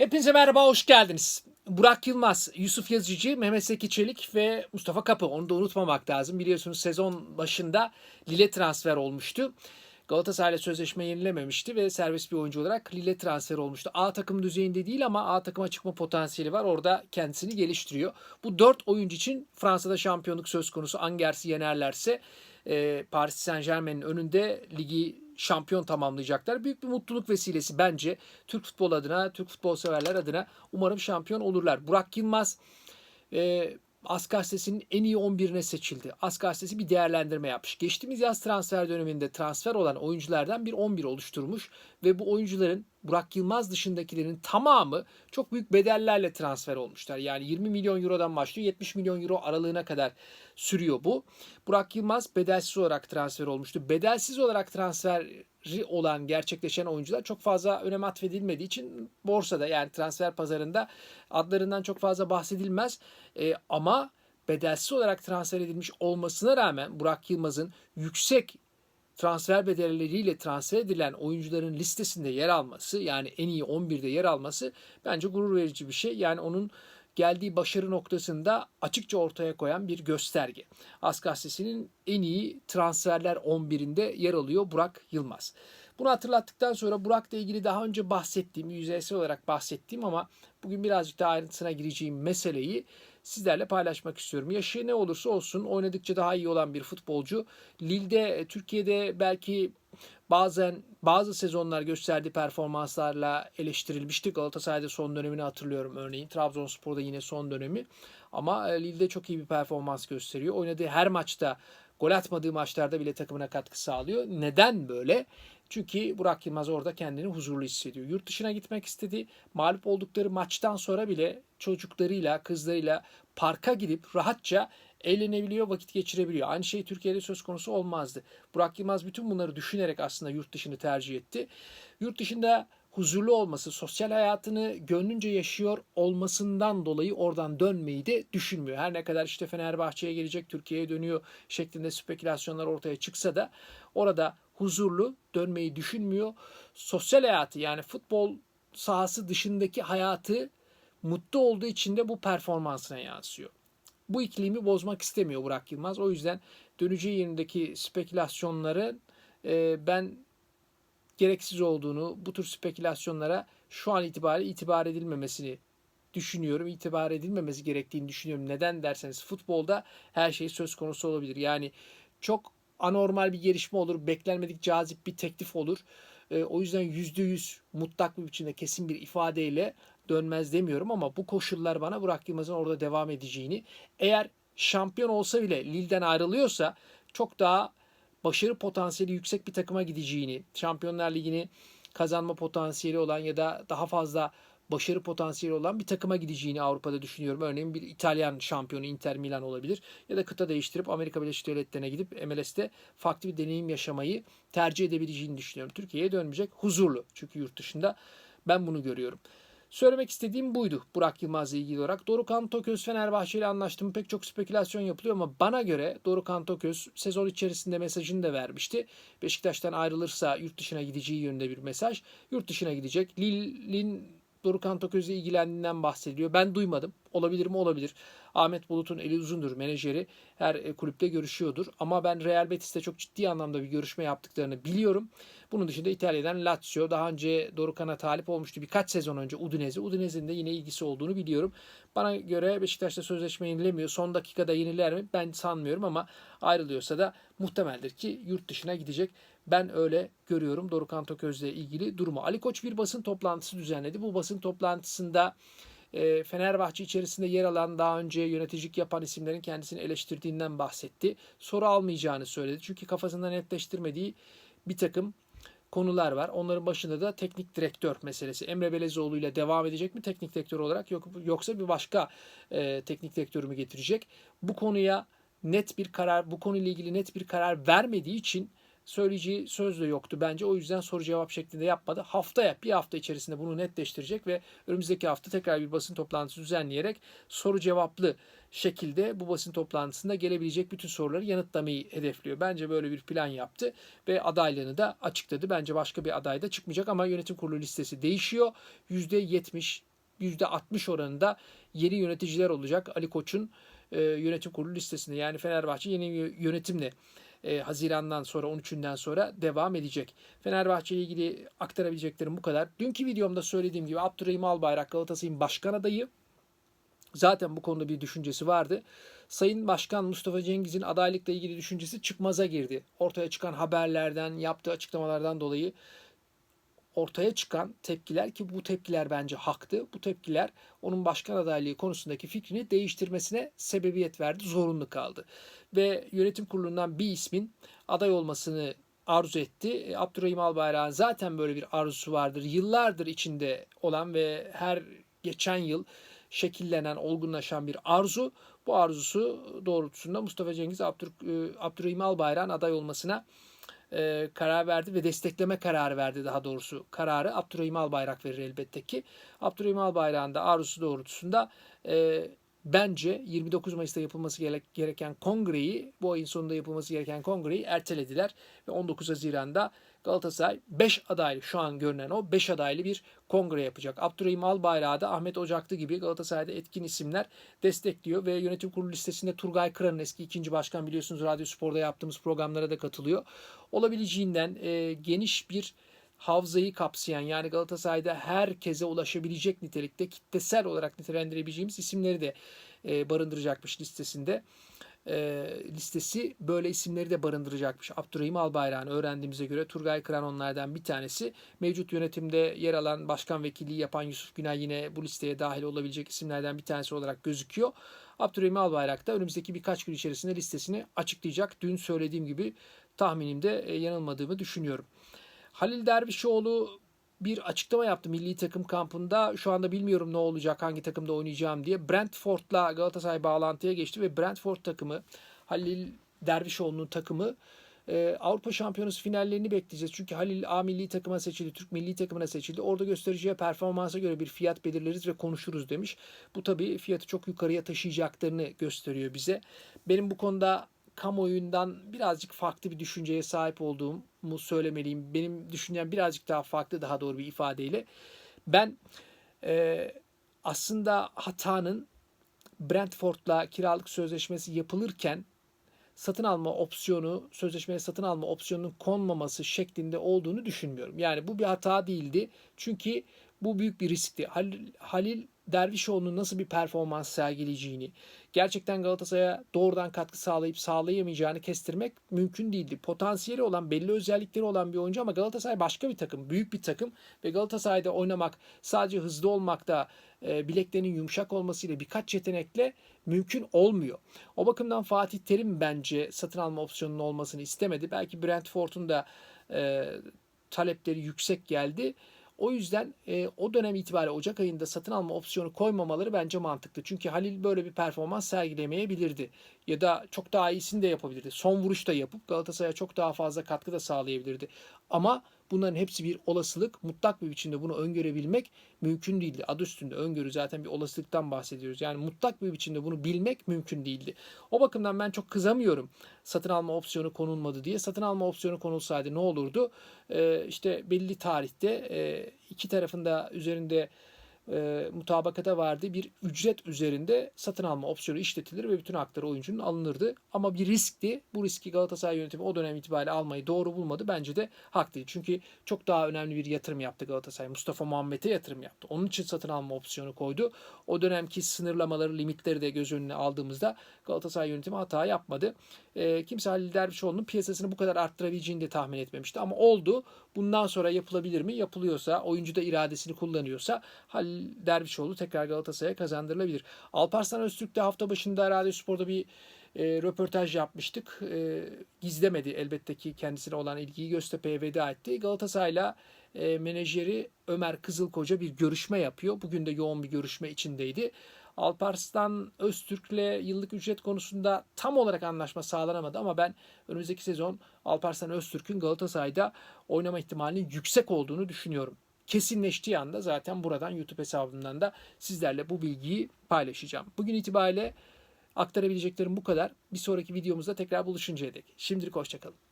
Hepinize merhaba, hoş geldiniz. Burak Yılmaz, Yusuf Yazıcı, Mehmet Seki Çelik ve Mustafa Kapı. Onu da unutmamak lazım. Biliyorsunuz sezon başında Lille transfer olmuştu. Galatasaray'la sözleşme yenilememişti ve serbest bir oyuncu olarak Lille transfer olmuştu. A takım düzeyinde değil ama A takıma çıkma potansiyeli var. Orada kendisini geliştiriyor. Bu dört oyuncu için Fransa'da şampiyonluk söz konusu. Angers'i yenerlerse e, Paris Saint Germain'in önünde ligi şampiyon tamamlayacaklar. Büyük bir mutluluk vesilesi bence. Türk futbol adına, Türk futbol severler adına umarım şampiyon olurlar. Burak Yılmaz e, As gazetesinin en iyi 11'ine seçildi. As gazetesi bir değerlendirme yapmış. Geçtiğimiz yaz transfer döneminde transfer olan oyunculardan bir 11 oluşturmuş ve bu oyuncuların Burak Yılmaz dışındakilerin tamamı çok büyük bedellerle transfer olmuşlar. Yani 20 milyon eurodan başlıyor 70 milyon euro aralığına kadar sürüyor bu. Burak Yılmaz bedelsiz olarak transfer olmuştu. Bedelsiz olarak transferi olan gerçekleşen oyuncular çok fazla önem atfedilmediği için borsada yani transfer pazarında adlarından çok fazla bahsedilmez. E, ama bedelsiz olarak transfer edilmiş olmasına rağmen Burak Yılmaz'ın yüksek transfer bedelleriyle transfer edilen oyuncuların listesinde yer alması yani en iyi 11'de yer alması bence gurur verici bir şey. Yani onun geldiği başarı noktasında açıkça ortaya koyan bir gösterge. As gazetesinin en iyi transferler 11'inde yer alıyor Burak Yılmaz. Bunu hatırlattıktan sonra Burak'la ilgili daha önce bahsettiğim, yüzeysel olarak bahsettiğim ama bugün birazcık daha ayrıntısına gireceğim meseleyi sizlerle paylaşmak istiyorum. Yaşı ne olursa olsun oynadıkça daha iyi olan bir futbolcu. Lille'de, Türkiye'de belki bazen bazı sezonlar gösterdiği performanslarla eleştirilmişti. Galatasaray'da son dönemini hatırlıyorum örneğin. Trabzonspor'da yine son dönemi. Ama Lille'de çok iyi bir performans gösteriyor. Oynadığı her maçta gol atmadığı maçlarda bile takımına katkı sağlıyor. Neden böyle? Çünkü Burak Yılmaz orada kendini huzurlu hissediyor. Yurt dışına gitmek istedi. Mağlup oldukları maçtan sonra bile çocuklarıyla, kızlarıyla parka gidip rahatça eğlenebiliyor, vakit geçirebiliyor. Aynı şey Türkiye'de söz konusu olmazdı. Burak Yılmaz bütün bunları düşünerek aslında yurt dışını tercih etti. Yurt dışında huzurlu olması, sosyal hayatını gönlünce yaşıyor olmasından dolayı oradan dönmeyi de düşünmüyor. Her ne kadar işte Fenerbahçe'ye gelecek, Türkiye'ye dönüyor şeklinde spekülasyonlar ortaya çıksa da orada huzurlu dönmeyi düşünmüyor. Sosyal hayatı yani futbol sahası dışındaki hayatı mutlu olduğu için de bu performansına yansıyor. Bu iklimi bozmak istemiyor Burak Yılmaz. O yüzden döneceği yerindeki spekülasyonları e, ben gereksiz olduğunu, bu tür spekülasyonlara şu an itibariyle itibar edilmemesini düşünüyorum. İtibar edilmemesi gerektiğini düşünüyorum. Neden derseniz futbolda her şey söz konusu olabilir. Yani çok anormal bir gelişme olur, beklenmedik cazip bir teklif olur. E, o yüzden %100 mutlak bir biçimde kesin bir ifadeyle dönmez demiyorum ama bu koşullar bana Burak Yılmaz'ın orada devam edeceğini, eğer şampiyon olsa bile Lille'den ayrılıyorsa çok daha başarı potansiyeli yüksek bir takıma gideceğini, Şampiyonlar Ligi'ni kazanma potansiyeli olan ya da daha fazla başarı potansiyeli olan bir takıma gideceğini Avrupa'da düşünüyorum. Örneğin bir İtalyan şampiyonu Inter Milan olabilir. Ya da kıta değiştirip Amerika Birleşik Devletleri'ne gidip MLS'te farklı bir deneyim yaşamayı tercih edebileceğini düşünüyorum. Türkiye'ye dönmeyecek huzurlu. Çünkü yurt dışında ben bunu görüyorum. Söylemek istediğim buydu Burak Yılmaz'la ilgili olarak. Dorukhan Toköz Fenerbahçe ile anlaştım. Pek çok spekülasyon yapılıyor ama bana göre Dorukhan Toköz sezon içerisinde mesajını da vermişti. Beşiktaş'tan ayrılırsa yurt dışına gideceği yönünde bir mesaj. Yurt dışına gidecek. Lille'in Dorukhan Toköz'le ilgilendiğinden bahsediliyor. Ben duymadım. Olabilir mi? Olabilir. Ahmet Bulut'un eli uzundur. Menajeri her e, kulüpte görüşüyordur. Ama ben Real Betis'te çok ciddi anlamda bir görüşme yaptıklarını biliyorum. Bunun dışında İtalya'dan Lazio daha önce Dorukhan'a talip olmuştu birkaç sezon önce Udinese. Udinese'nin de yine ilgisi olduğunu biliyorum. Bana göre Beşiktaş'ta sözleşme yenilemiyor. Son dakikada yeniler mi? Ben sanmıyorum ama ayrılıyorsa da muhtemeldir ki yurt dışına gidecek. Ben öyle görüyorum Dorukhan Toköz'le ilgili durumu. Ali Koç bir basın toplantısı düzenledi. Bu basın toplantısında e, Fenerbahçe içerisinde yer alan daha önce yöneticilik yapan isimlerin kendisini eleştirdiğinden bahsetti. Soru almayacağını söyledi. Çünkü kafasında netleştirmediği bir takım konular var. Onların başında da teknik direktör meselesi. Emre Belezoğlu ile devam edecek mi teknik direktör olarak yok, yoksa bir başka e, teknik direktörü mü getirecek? Bu konuya net bir karar, bu konuyla ilgili net bir karar vermediği için söyleyeceği söz de yoktu bence. O yüzden soru cevap şeklinde yapmadı. Haftaya bir hafta içerisinde bunu netleştirecek ve önümüzdeki hafta tekrar bir basın toplantısı düzenleyerek soru cevaplı şekilde bu basın toplantısında gelebilecek bütün soruları yanıtlamayı hedefliyor. Bence böyle bir plan yaptı ve adaylığını da açıkladı. Bence başka bir aday da çıkmayacak ama yönetim kurulu listesi değişiyor. %70 %60 oranında yeni yöneticiler olacak. Ali Koç'un e, yönetim kurulu listesinde. Yani Fenerbahçe yeni yönetimle e, Haziran'dan sonra 13'ünden sonra devam edecek. Fenerbahçe ile ilgili aktarabileceklerim bu kadar. Dünkü videomda söylediğim gibi Abdurrahim Albayrak Galatasaray'ın başkan adayı. Zaten bu konuda bir düşüncesi vardı. Sayın Başkan Mustafa Cengiz'in adaylıkla ilgili düşüncesi çıkmaza girdi. Ortaya çıkan haberlerden, yaptığı açıklamalardan dolayı ortaya çıkan tepkiler ki bu tepkiler bence haktı. Bu tepkiler onun başkan adaylığı konusundaki fikrini değiştirmesine sebebiyet verdi, zorunlu kaldı. Ve yönetim kurulundan bir ismin aday olmasını arzu etti. E, Abdurrahim Albayrak'ın zaten böyle bir arzusu vardır. Yıllardır içinde olan ve her geçen yıl şekillenen, olgunlaşan bir arzu. Bu arzusu doğrultusunda Mustafa Cengiz Abdur, e, Abdurrahim Albayrak'ın aday olmasına e, karar verdi ve destekleme kararı verdi daha doğrusu. Kararı Abdurrahim Albayrak verir elbette ki. Abdurrahim Albayrak'ın da arzusu doğrultusunda e, bence 29 Mayıs'ta yapılması gereken kongreyi, bu ayın sonunda yapılması gereken kongreyi ertelediler ve 19 Haziran'da Galatasaray 5 adaylı şu an görünen o 5 adaylı bir kongre yapacak. Abdurrahim Albayrak'ı da Ahmet Ocaklı gibi Galatasaray'da etkin isimler destekliyor ve yönetim kurulu listesinde Turgay Kıran'ın eski ikinci başkan biliyorsunuz Radyo Spor'da yaptığımız programlara da katılıyor. Olabileceğinden e, geniş bir havzayı kapsayan yani Galatasaray'da herkese ulaşabilecek nitelikte kitlesel olarak nitelendirebileceğimiz isimleri de e, barındıracakmış listesinde e, listesi böyle isimleri de barındıracakmış. Abdurrahim Albayrak'ın öğrendiğimize göre Turgay Kıran onlardan bir tanesi. Mevcut yönetimde yer alan başkan vekilliği yapan Yusuf Günay yine bu listeye dahil olabilecek isimlerden bir tanesi olarak gözüküyor. Abdurrahim Albayrak da önümüzdeki birkaç gün içerisinde listesini açıklayacak. Dün söylediğim gibi tahminimde e, yanılmadığımı düşünüyorum. Halil Dervişoğlu bir açıklama yaptı milli takım kampında. Şu anda bilmiyorum ne olacak, hangi takımda oynayacağım diye. Brentford'la Galatasaray bağlantıya geçti ve Brentford takımı Halil Dervişoğlu'nun takımı e, Avrupa Şampiyonası finallerini bekleyeceğiz. Çünkü Halil A milli takıma seçildi, Türk milli takımına seçildi. Orada göstereceği performansa göre bir fiyat belirleriz ve konuşuruz demiş. Bu tabii fiyatı çok yukarıya taşıyacaklarını gösteriyor bize. Benim bu konuda kamuoyundan birazcık farklı bir düşünceye sahip olduğumu söylemeliyim. Benim düşüncem birazcık daha farklı daha doğru bir ifadeyle. Ben e, aslında hatanın Brentford'la kiralık sözleşmesi yapılırken satın alma opsiyonu, sözleşmeye satın alma opsiyonunun konmaması şeklinde olduğunu düşünmüyorum. Yani bu bir hata değildi. Çünkü bu büyük bir riskti. Halil, Halil Dervişoğlu'nun nasıl bir performans sergileyeceğini, gerçekten Galatasaray'a doğrudan katkı sağlayıp sağlayamayacağını kestirmek mümkün değildi. Potansiyeli olan, belli özellikleri olan bir oyuncu ama Galatasaray başka bir takım, büyük bir takım ve Galatasaray'da oynamak sadece hızlı olmakta, e, bileklerinin yumuşak olmasıyla birkaç yetenekle mümkün olmuyor. O bakımdan Fatih Terim bence satın alma opsiyonunun olmasını istemedi. Belki Brentford'un da e, talepleri yüksek geldi. O yüzden e, o dönem itibariyle Ocak ayında satın alma opsiyonu koymamaları bence mantıklı. Çünkü Halil böyle bir performans sergilemeyebilirdi. Ya da çok daha iyisini de yapabilirdi. Son vuruş da yapıp Galatasaray'a çok daha fazla katkı da sağlayabilirdi. Ama bunların hepsi bir olasılık. Mutlak bir biçimde bunu öngörebilmek mümkün değildi. Adı üstünde öngörü zaten bir olasılıktan bahsediyoruz. Yani mutlak bir biçimde bunu bilmek mümkün değildi. O bakımdan ben çok kızamıyorum satın alma opsiyonu konulmadı diye. Satın alma opsiyonu konulsaydı ne olurdu? Ee, işte belli tarihte e, iki tarafında üzerinde e, mutabakata vardı bir ücret üzerinde satın alma opsiyonu işletilir ve bütün hakları oyuncunun alınırdı. Ama bir riskti. Bu riski Galatasaray yönetimi o dönem itibariyle almayı doğru bulmadı. Bence de haklıydı. Çünkü çok daha önemli bir yatırım yaptı Galatasaray. Mustafa Muhammed'e yatırım yaptı. Onun için satın alma opsiyonu koydu. O dönemki sınırlamaları, limitleri de göz önüne aldığımızda Galatasaray yönetimi hata yapmadı. E, kimse Halil Dervişoğlu'nun piyasasını bu kadar arttırabileceğini de tahmin etmemişti. Ama oldu. Bundan sonra yapılabilir mi? Yapılıyorsa, oyuncu da iradesini kullanıyorsa Halil Dervişoğlu tekrar Galatasaray'a kazandırılabilir. Alparslan Öztürk de hafta başında Radyo Spor'da bir e, röportaj yapmıştık. E, gizlemedi elbette ki kendisine olan ilgiyi Göztepe'ye veda etti. Galatasaray'la e, menajeri Ömer Kızılkoca bir görüşme yapıyor. Bugün de yoğun bir görüşme içindeydi. Alparslan Öztürk'le yıllık ücret konusunda tam olarak anlaşma sağlanamadı ama ben önümüzdeki sezon Alparslan Öztürk'ün Galatasaray'da oynama ihtimalinin yüksek olduğunu düşünüyorum. Kesinleştiği anda zaten buradan YouTube hesabımdan da sizlerle bu bilgiyi paylaşacağım. Bugün itibariyle aktarabileceklerim bu kadar. Bir sonraki videomuzda tekrar buluşuncaya dek. Şimdilik hoşçakalın.